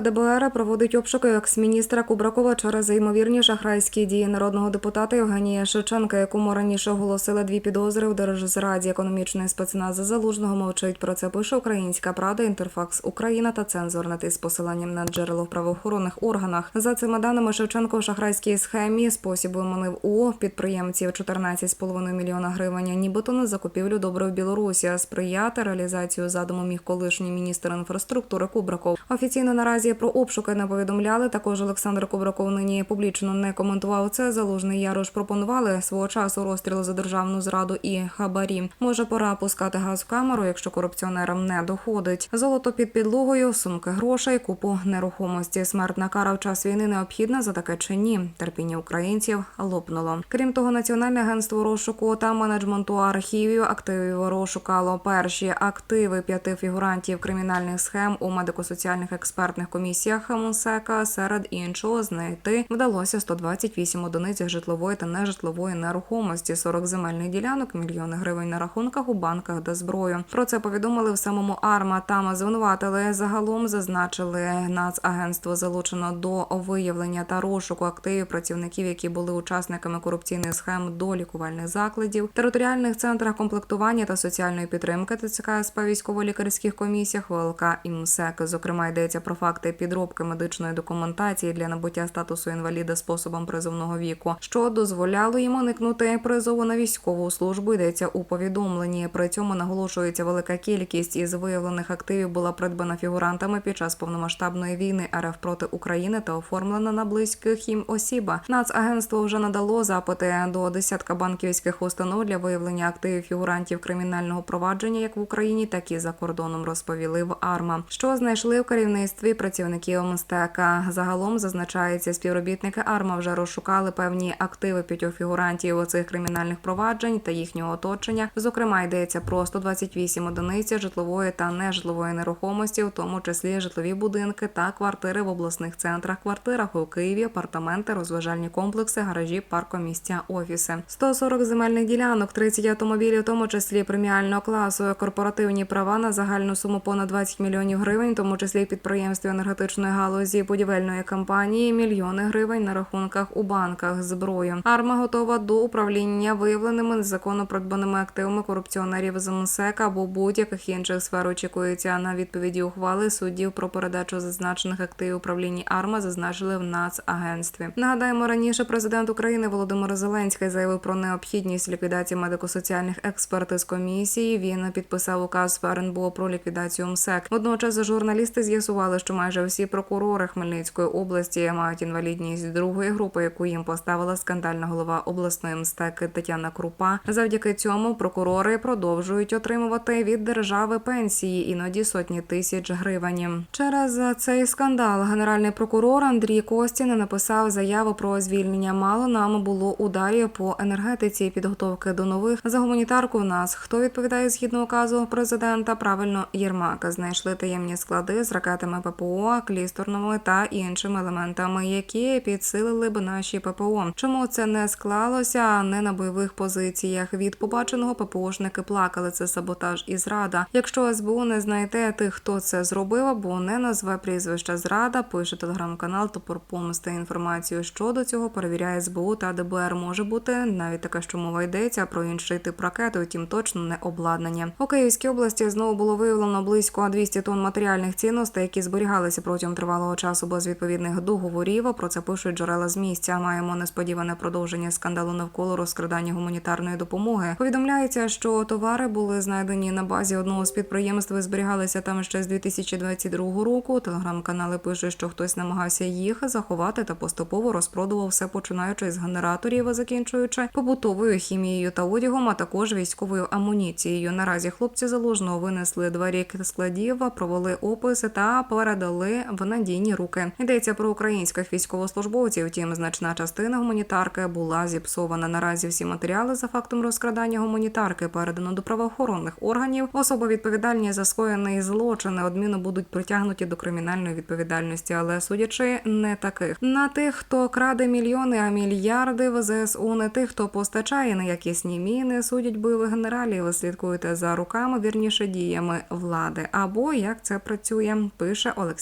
ДБР проводить обшуки екс-міністра Кубракова через ймовірні шахрайські дії народного депутата Євгенія Шевченка, якому раніше оголосили дві підозри у держзраді економічної спецнази залужного. Мовчить про це пише Українська Правда, Інтерфакс Україна та цензорнати з посиланням на джерело в правоохоронних органах. За цими даними Шевченко в шахрайській схемі спосіб виманив у підприємців 14,5 мільйона гривень, нібито на закупівлю добрив Білорусі, сприяти реалізацію задуму міг колишній міністр інфраструктури Кубраков. Офіційно наразі про обшуки не повідомляли. Також Олександр Кубраков нині публічно не коментував це. Залужний Ярош пропонували свого часу розстріл за державну зраду і хабарі. Може, пора пускати газ в камеру, якщо корупціонерам не доходить. Золото під підлогою, сумки грошей, купу нерухомості. Смертна кара в час війни необхідна за таке чи ні. Терпіння українців лопнуло. Крім того, національне агентство розшуку та менеджменту архівів активів розшукало перші активи п'яти фігурантів кримінальних схем у медико-соціальних експертних комісіях МУСЕКа. Серед іншого знайти вдалося 128 одиниць житлової та нежитлової нерухомості, 40 земельних ділянок, мільйони гривень на рахунках у банках та зброю. Про це повідомили в самому АРМА. Там звинуватили загалом зазначили Нацагентство залучено до виявлення та розшуку активів працівників, які були учасниками корупційних схем до лікувальних закладів, територіальних центрах комплектування та соціальної підтримки ТЦК СП військово-лікарських комісіях ВЛК і МСЕК. Зокрема, йдеться про факти підробки медичної документації для набуття статусу інваліда способом призовного віку, що дозволяло їм уникнути призову на військову службу. Йдеться у повідомленні. При цьому наголошується велика кількість із виявлених активів була придбана фігурантами під час повномасштабної війни РФ проти України та оформлена на близьких їм осіб. Нацагентство вже надало запити до десятка банківських установ для виявлення активів фігурантів кримінального провадження, як в Україні, так і за кордоном. Розповіли в АРМА, що знайшли в керівництві працівників МСТЕКа. Загалом зазначається, співробітники АРМА вже розшукали певні активи п'ятьох фігурантів у цих кримінальних проваджень та їхнього оточення. Зокрема, йдеться про 128 одиниць житлової та нежитлової нерухомості, в тому числі житлові будинки та квартири в обласних центрах, квартирах у Києві, апартаменти, розважальні комплекси, гаражі, паркомістя, офіси. 140 земельних ділянок, 30 автомобілів, в тому числі преміального класу, корпоративні права на загальну суму понад 20 мільйонів гривень, в тому числі підприємстві енергетичної галузі, будівельної компанії, мільйони гривень на рахунках у банках, зброю. Арма готова до управління виявленими незаконно придбаними активами корупціонерів з МСЕК або будь-яких інших сфер. Очікується на відповіді ухвали суддів про передачу зазначених активів управлінні АРМА зазначили в Нацагентстві. Нагадаємо, раніше президент України Володимир Зеленський заявив про необхідність ліквідації медико-соціальних експертиз комісії. Він підписав указ в РНБО про ліквідацію МСЕК. Водночас журналісти з'ясували, що майже всі прокурори Хмельницької області мають інвалідність другої групи, яку їм поставила скандальна голова обласної МСТЕК Тетяна Крупа. Завдяки цьому прокурори продовжують отримувати від держави пенсії іноді сотні тисяч гривень. Через цей скандал генеральний прокурор Андрій Костін написав заяву про звільнення. Мало нам було ударів по енергетиці підготовки до нових за гуманітарку. В нас хто відповідає згідно указу президента? Правильно Єрмака знайшли таємні склади з ракетами ППО, клісторними та іншими елементами, які підсилили б наші ППО. Чому це не склалося не на бойових позиціях? Від побаченого ППОшники плакали. Це саботаж і зрада. Якщо СБУ не знайде тих, хто це зробив, або не назве прізвища зрада, пише телеграм-канал Топор помсти. Інформацію щодо цього перевіряє СБУ та ДБР. Може бути навіть таке, що мова йдеться про інший тип ракети, втім точно не обладнання. У Київській області знову було виявлено близько 200 тонн матеріальних цінностей, які зберігалися протягом тривалого часу без відповідних договорів. Про це пишуть джерела з місця. Маємо несподіване продовження скандалу навколо розкрадання гуманітарної допомоги. Повідомляється, що товари були знайдені на базі одного з підприємств, і зберігалися там ще з 2022 року. Телеграм-канали пишуть, що хтось намагався їх заховати та поступово розпродував все, починаючи з генераторів, закінчуючи побутовою хімією та одягом, а також військовою амуніцією. Наразі хлопці залужного винесли двері складів, провели описи та передали в надійні руки. Йдеться про українських військовослужбовців. Втім, значна частина гуманітарки була зіпсована. Наразі всі матеріали за фактом розкрадання гуманітарки передано до правоохоронних органів. Особи відповідальні за скоєний злочин неодмінно будуть притягнуті до кримінальної відповідальності, але судячи не таких на тих, хто краде мільйони, а мільярди в ЗСУ, не тих, хто постачає неякісні міни, судять бойових генералів. Слідкуйте за руками, вірніше діями влади або як це працює, пише Олексій.